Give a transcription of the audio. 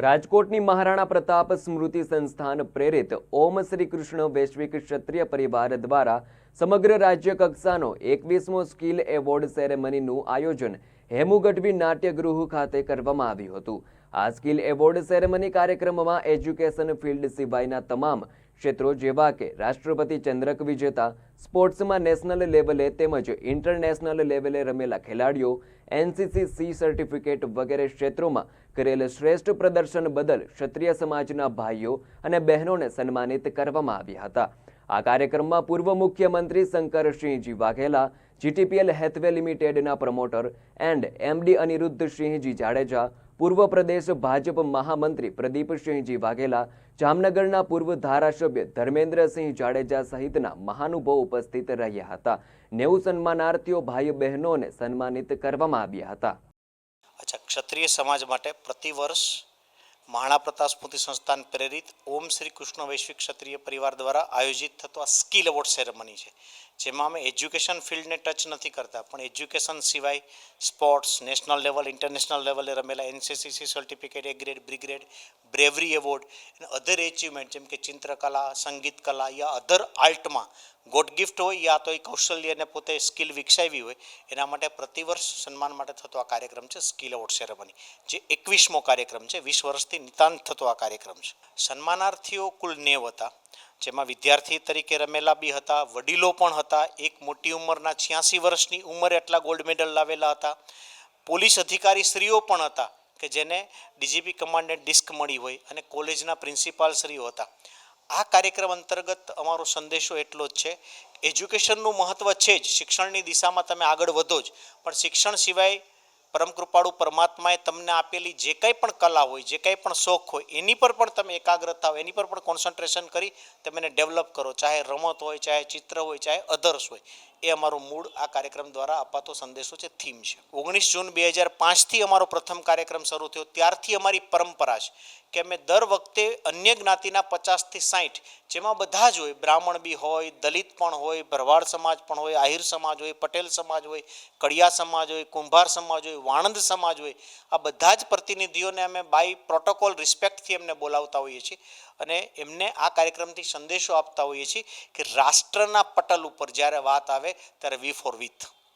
રાજકોટની મહારાણા પ્રતાપ સ્મૃતિ સંસ્થાન પ્રેરિત ઓમ શ્રી કૃષ્ણ વૈશ્વિક ક્ષત્રિય પરિવાર દ્વારા સમગ્ર રાજ્ય કક્ષાનો એકવીસમો સ્કિલ એવોર્ડ સેરેમનીનું આયોજન હેમુ ગઢવી નાટ્યગૃહ ખાતે કરવામાં આવ્યું હતું. આ સ્કિલ એવોર્ડ સેરેમની કાર્યક્રમમાં એજ્યુકેશન ફિલ્ડ સિવાયના તમામ ક્ષેત્રો જેવા કે રાષ્ટ્રપતિ ચંદ્રક વિજેતા, સ્પોર્ટ્સમાં નેશનલ લેવલે તેમજ ઇન્ટરનેશનલ લેવલે રમેલા ખેલાડીઓ, એનસીસી સી સર્ટિફિકેટ વગેરે ક્ષેત્રોમાં કરેલ શ્રેષ્ઠ પ્રદર્શન બદલ ક્ષત્રિય સમાજના ભાઈઓ અને બહેનોને સન્માનિત કરવામાં આવ્યા હતા. આ કાર્યક્રમમાં પૂર્વ મુખ્યમંત્રી શંકરસિંહજી વાઘેલા, જીટીપીએલ હેથવે લિમિટેડના promoter and MD Anirudhsinhji Jadeja પૂર્વ પ્રદેશ ભાજપ મહામંત્રી પ્રદીપસિંહજી વાઘેલા, જામનગરના પૂર્વ ધારાસભ્ય ધર્મેન્દ્રસિંહ જાડેજા સહિતના મહાનુભવ ઉપસ્થિત રહ્યા હતા. નેવું સન્માનાર્થીઓ ભાઈ બહેનોને સન્માનિત કરવામાં આવ્યા હતા. અચ્છા, ક્ષત્રિય સમાજ માટે પ્રતિવર્ષ મહાણા પ્રતાપ સ્મૃતિ સંસ્થાન પ્રેરિત ઓમ શ્રી કૃષ્ણ વૈશ્વિક ક્ષત્રિય પરિવાર દ્વારા આયોજિત થતો આ સ્કિલ એવોર્ડ સેરેમની છે. જેમાં અમે એજ્યુકેશન ફિલ્ડને ટચ નથી કરતા, પણ એજ્યુકેશન સિવાય સ્પોર્ટ્સ, નેશનલ લેવલ, ઇન્ટરનેશનલ લેવલે રમેલા NCCC certificate A grade B grade bravery award અને અધર એચિવમેન્ટ જેમ કે ચિત્રકલા, સંગીત કલા યા અધર આર્ટમાં ગોડ ગિફ્ટ હોય યા તો એ કૌશલ્યને પોતે સ્કિલ વિકસાવી હોય, એના માટે પ્રતિવર્ષ સન્માન માટે થતો આ કાર્યક્રમ છે સ્કિલ એવોર્ડ સેરેમની જે એકવીસમો કાર્યક્રમ છે, વીસ વર્ષથી નિતાંત થતો આ કાર્યક્રમ છે. સન્માનાર્થીઓ કુલ નેવ હતા. જેમાં વિદ્યાર્થી તરીકે રમેલા બી હતા, વડીલો પણ હતા, એક મોટી ઉંમરના છ્યાસી વર્ષની ઉંમરે એટલા ગોલ્ડ મેડલ લાવેલા હતા. પોલીસ અધિકારી સ્ત્રીઓ પણ હતા કે જેને ડીજીપી કમાન્ડન્ટ ડિસ્ક મળી હોય અને કોલેજના પ્રિન્સિપાલ શ્રીઓ હતા. આ કાર્યક્રમ અંતર્ગત અમારો સંદેશો એટલો જ છે એજ્યુકેશનનું મહત્ત્વ છે જ, શિક્ષણની દિશામાં તમે આગળ વધો જ, પણ શિક્ષણ સિવાય પરમ કૃપાળુ પરમાત્માએ તમને આપેલી જે કંઈ પણ કલા હોય, જે કંઈ પણ શોખ હોય, એની પર પણ તમે એકાગ્રતા હોય, એની પર પણ કોન્સન્ટ્રેશન કરી તમે એને ડેવલપ કરો. ચાહે રમત હોય, ચાહે ચિત્ર હોય, ચાહે અધર્સ હોય. એ અમારો મૂળ આ કાર્યક્રમ દ્વારા અપાતો સંદેશો છે થીમ છે. ઓગણીસ જૂન બે હજાર પાંચથી અમારો પ્રથમ કાર્યક્રમ શરૂ થયો. ત્યારથી અમારી પરંપરા છે કે અમે દર વખતે અન્ય જ્ઞાતિના પચાસથી સાઠ જેમાં બધા જ હોય, બ્રાહ્મણ બી હોય, દલિત પણ હોય, ભરવાડ સમાજ પણ હોય, આહિર સમાજ હોય, પટેલ સમાજ હોય, કડિયા સમાજ હોય, કુંભાર સમાજ હોય, વાણંદ સમાજ હોય, આ બધા જ પ્રતિનિધિઓને અમે બાય પ્રોટોકોલ રિસ્પેક્ટથી એમને બોલાવતા હોઈએ છીએ અને એમને આ કાર્યક્રમથી સંદેશો આપતા હોઈએ છીએ કે રાષ્ટ્રના પટલ ઉપર જ્યારે વાત આવે তার ভি ফর উইথ